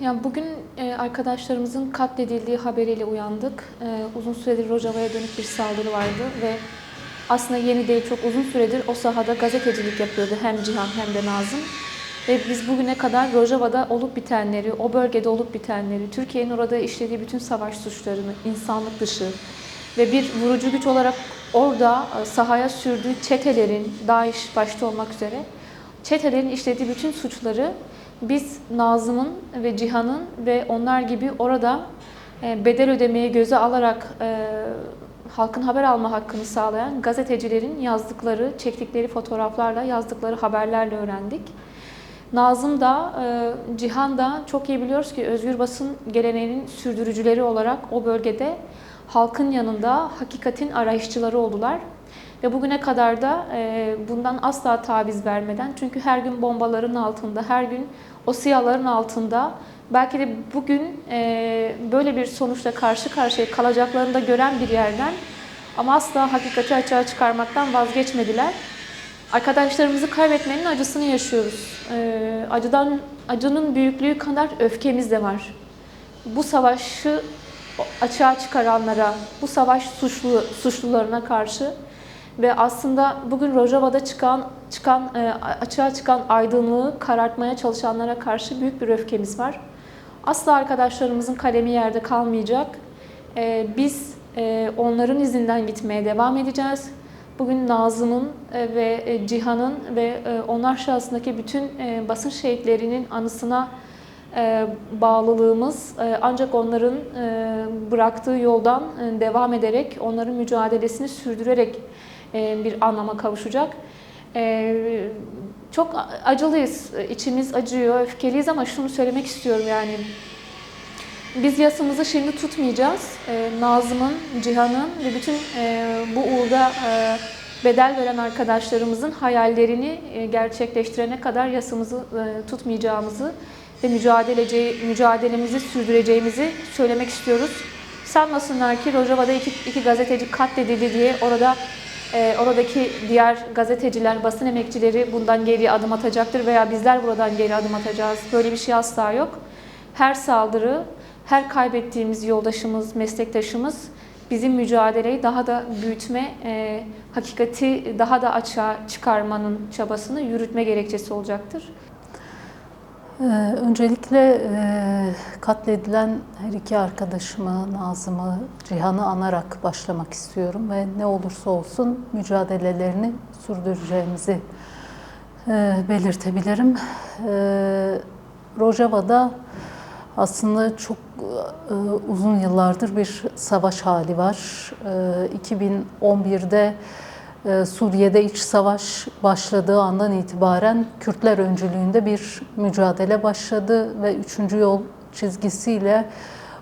Yani bugün e, arkadaşlarımızın katledildiği haberiyle uyandık. E, uzun süredir Rojava'ya dönük bir saldırı vardı ve aslında yeni değil çok uzun süredir o sahada gazetecilik yapıyordu hem Cihan hem de Nazım. Ve biz bugüne kadar Rojava'da olup bitenleri, o bölgede olup bitenleri, Türkiye'nin orada işlediği bütün savaş suçlarını, insanlık dışı ve bir vurucu güç olarak orada sahaya sürdüğü çetelerin, DAEŞ başta olmak üzere, çetelerin işlediği bütün suçları biz Nazım'ın ve Cihan'ın ve onlar gibi orada e, bedel ödemeye göze alarak e, halkın haber alma hakkını sağlayan gazetecilerin yazdıkları, çektikleri fotoğraflarla, yazdıkları haberlerle öğrendik. Nazım da, e, Cihan da çok iyi biliyoruz ki özgür basın geleneğinin sürdürücüleri olarak o bölgede halkın yanında hakikatin arayışçıları oldular. Ve bugüne kadar da e, bundan asla taviz vermeden çünkü her gün bombaların altında, her gün o siyahların altında belki de bugün e, böyle bir sonuçla karşı karşıya kalacaklarını da gören bir yerden ama asla hakikati açığa çıkarmaktan vazgeçmediler. Arkadaşlarımızı kaybetmenin acısını yaşıyoruz. E, acıdan acının büyüklüğü kadar öfkemiz de var. Bu savaşı açığa çıkaranlara, bu savaş suçlu suçlularına karşı ve aslında bugün Rojava'da çıkan çıkan e, açığa çıkan aydınlığı karartmaya çalışanlara karşı büyük bir öfkemiz var. Asla arkadaşlarımızın kalemi yerde kalmayacak. E, biz e, onların izinden gitmeye devam edeceğiz. Bugün Nazım'ın ve Cihan'ın ve onlar şahsındaki bütün basın şehitlerinin anısına bağlılığımız ancak onların bıraktığı yoldan devam ederek, onların mücadelesini sürdürerek bir anlama kavuşacak. E, Çok acılıyız, içimiz acıyor, öfkeliyiz ama şunu söylemek istiyorum yani. Biz yasımızı şimdi tutmayacağız. E, Nazım'ın, Cihan'ın ve bütün e, bu uğurda e, bedel veren arkadaşlarımızın hayallerini e, gerçekleştirene kadar yasımızı e, tutmayacağımızı ve mücadelece, mücadelemizi sürdüreceğimizi söylemek istiyoruz. Sanmasınlar ki Rojava'da iki, iki gazeteci katledildi diye orada e, oradaki diğer gazeteciler, basın emekçileri bundan geri adım atacaktır veya bizler buradan geri adım atacağız. Böyle bir şey asla yok. Her saldırı, her kaybettiğimiz yoldaşımız, meslektaşımız bizim mücadeleyi daha da büyütme, e, hakikati daha da açığa çıkarmanın çabasını yürütme gerekçesi olacaktır. Ee, öncelikle e, katledilen her iki arkadaşımı, Nazım'ı, Cihan'ı anarak başlamak istiyorum ve ne olursa olsun mücadelelerini sürdüreceğimizi e, belirtebilirim. E, Rojava'da aslında çok uzun yıllardır bir savaş hali var. E, 2011'de ee, Suriye'de iç savaş başladığı andan itibaren Kürtler öncülüğünde bir mücadele başladı ve üçüncü yol çizgisiyle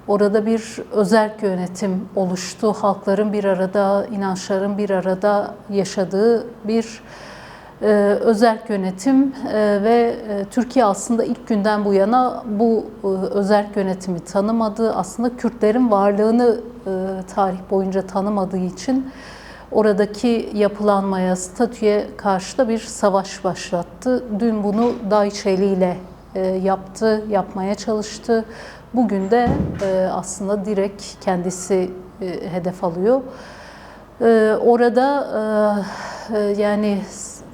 orada bir özerk yönetim oluştu. Halkların bir arada, inançların bir arada yaşadığı bir e, özerk yönetim e, ve e, Türkiye aslında ilk günden bu yana bu özerk yönetimi tanımadı. Aslında Kürtlerin varlığını tarih boyunca tanımadığı için oradaki yapılanmaya, statüye karşı da bir savaş başlattı. Dün bunu DAEŞ eliyle e, yaptı, yapmaya çalıştı. Bugün de e, aslında direkt kendisi e, hedef alıyor. Orada yani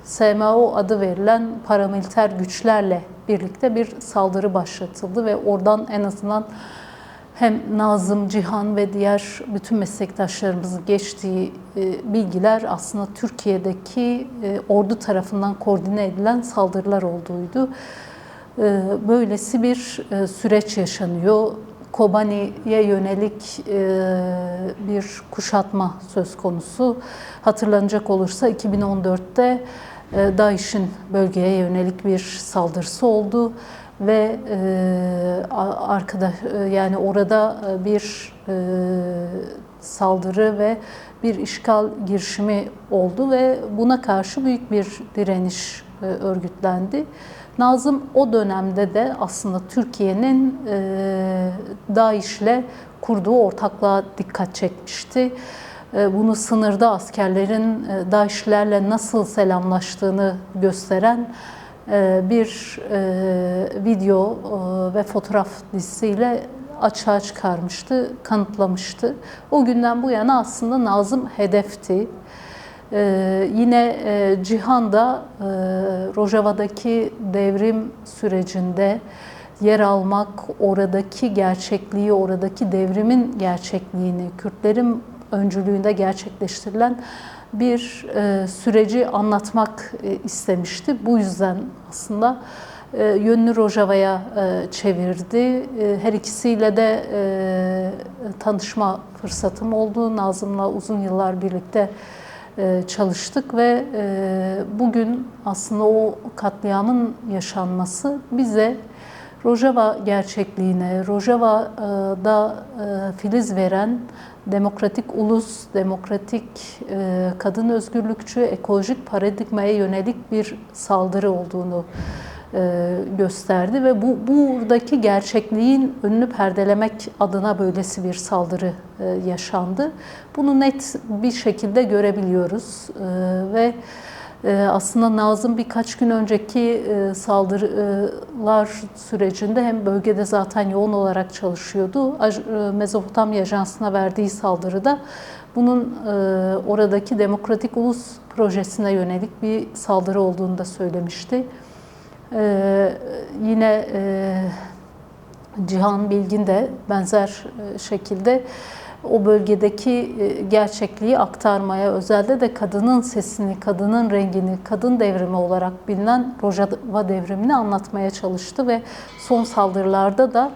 SMO adı verilen paramiliter güçlerle birlikte bir saldırı başlatıldı ve oradan en azından hem Nazım, Cihan ve diğer bütün meslektaşlarımızın geçtiği e, bilgiler aslında Türkiye'deki e, ordu tarafından koordine edilen saldırılar olduğuydu. E, böylesi bir süreç yaşanıyor. Kobani'ye yönelik bir kuşatma söz konusu. Hatırlanacak olursa 2014'te DAEŞ'in bölgeye yönelik bir saldırısı oldu ve e, arkadaş e, yani orada e, bir e, saldırı ve bir işgal girişimi oldu ve buna karşı büyük bir direniş e, örgütlendi. Nazım o dönemde de aslında Türkiye'nin e, DAEŞ'le kurduğu ortaklığa dikkat çekmişti. E, bunu sınırda askerlerin DAEŞ'lerle nasıl selamlaştığını gösteren bir e, video e, ve fotoğraf dizisiyle açığa çıkarmıştı, kanıtlamıştı. O günden bu yana aslında Nazım hedefti. Ee, yine e, Cihan'da e, Rojava'daki devrim sürecinde yer almak, oradaki gerçekliği, oradaki devrimin gerçekliğini, Kürtlerin öncülüğünde gerçekleştirilen bir e, süreci anlatmak e, istemişti. Bu yüzden aslında e, yönünü Rojava'ya e, çevirdi. E, Her ikisiyle de e, tanışma fırsatım oldu. Nazım'la uzun yıllar birlikte e, çalıştık ve e, bugün aslında o katliamın yaşanması bize Rojava gerçekliğine, Rojava'da e, filiz veren demokratik ulus, demokratik e, kadın özgürlükçü, ekolojik paradigmaya yönelik bir saldırı olduğunu e, gösterdi ve bu buradaki gerçekliğin önünü perdelemek adına böylesi bir saldırı yaşandı. Bunu net bir şekilde görebiliyoruz ve aslında Nazım birkaç gün önceki e, saldırılar sürecinde hem bölgede zaten yoğun olarak çalışıyordu. E, Mezopotamya Ajansı'na verdiği saldırıda bunun e, oradaki Demokratik Ulus Projesi'ne yönelik bir saldırı olduğunu da söylemişti. Ee, yine Cihan Bilgin de benzer şekilde o bölgedeki e, gerçekliği aktarmaya, özelde de kadının sesini, kadının rengini, kadın devrimi olarak bilinen Rojava devrimini anlatmaya çalıştı ve son saldırılarda da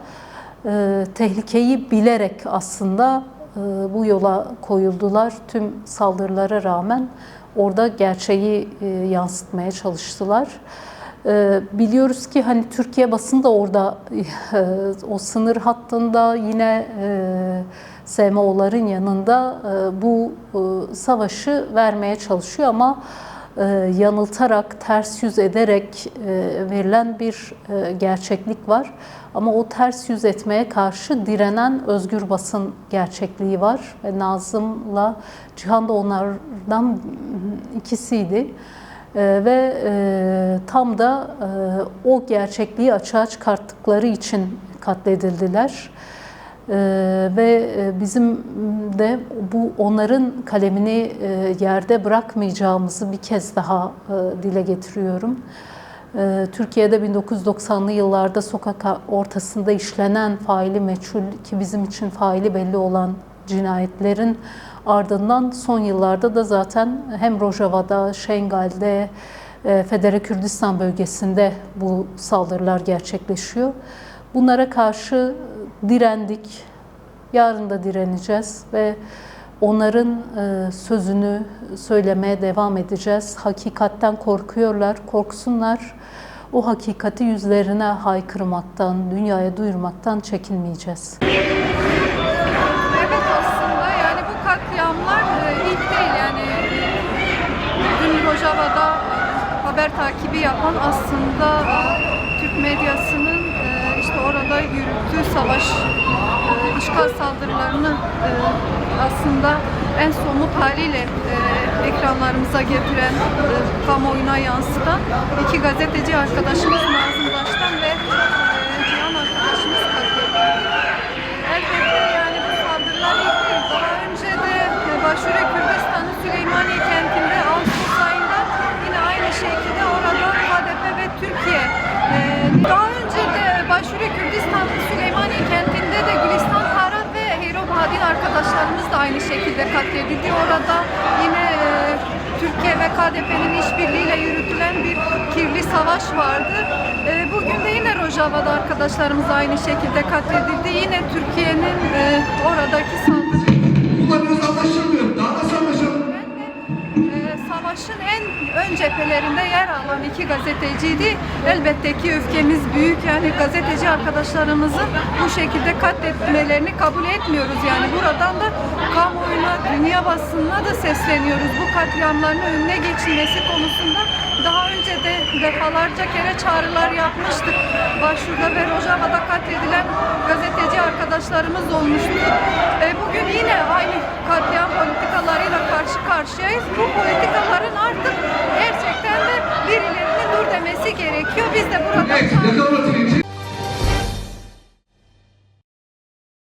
e, tehlikeyi bilerek aslında e, bu yola koyuldular. Tüm saldırılara rağmen orada gerçeği e, yansıtmaya çalıştılar. Ee, Biliyoruz ki hani Türkiye basını da orada e, o sınır hattında yine e, SMO'ların yanında e, bu e, savaşı vermeye çalışıyor ama e, yanıltarak, ters yüz ederek verilen bir gerçeklik var. Ama o ters yüz etmeye karşı direnen özgür basın gerçekliği var. Ve Nazım'la Cihan da onlardan ikisiydi. Ve tam da o gerçekliği açığa çıkarttıkları için katledildiler. Ee, ve e, bizim de bu onların kalemini e, yerde bırakmayacağımızı bir kez daha e, dile getiriyorum. Ee, Türkiye'de 1990'lı yıllarda sokak ortasında işlenen faili meçhul ki bizim için faili belli olan cinayetlerin ardından son yıllarda da zaten hem Rojava'da, Şengal'de, Federe Kürdistan bölgesinde bu saldırılar gerçekleşiyor. Bunlara karşı direndik, yarın da direneceğiz ve onların e, sözünü söylemeye devam edeceğiz. Hakikatten korkuyorlar, korksunlar. O hakikati yüzlerine haykırmaktan, dünyaya duyurmaktan çekinmeyeceğiz. Evet aslında yani bu katliamlar e, ilk değil yani dün Rojava'da haber takibi yapan aslında e, Türk medyasının işte orada yürüttüğü savaş e, işgal saldırılarını e, aslında en somut haliyle e, ekranlarımıza getiren, kamuoyuna yansıtan iki gazeteci arkadaşımız Nazım Daş'tan ve arkadaşlarımız da aynı şekilde katledildi. Orada yine e, Türkiye ve KDP'nin işbirliğiyle yürütülen bir kirli savaş vardı. E, Bugün de yine Rojava'da arkadaşlarımız aynı şekilde katledildi. Yine Türkiye'nin e, oradaki saldırı Bunlar biraz anlaşılmıyor. Savaşın en ön cephelerinde yer alan iki gazeteciydi. Elbette ki öfkemiz büyük. Yani gazeteci arkadaşlarımızın bu şekilde katletmelerini kabul etmiyoruz. Yani buradan da kamuoyuna, dünya basınına da sesleniyoruz. Bu katliamların önüne geçilmesi konusunda daha önce de defalarca kere çağrılar yapmıştık. Başvuruda ve Rojava'da katledilen gazeteci arkadaşlarımız olmuştu. E, bugün yine aynı katliam politikalarıyla karşı karşıyayız. Bu politikaların artık gerçekten de birilerinin dur demesi gerekiyor. Biz de burada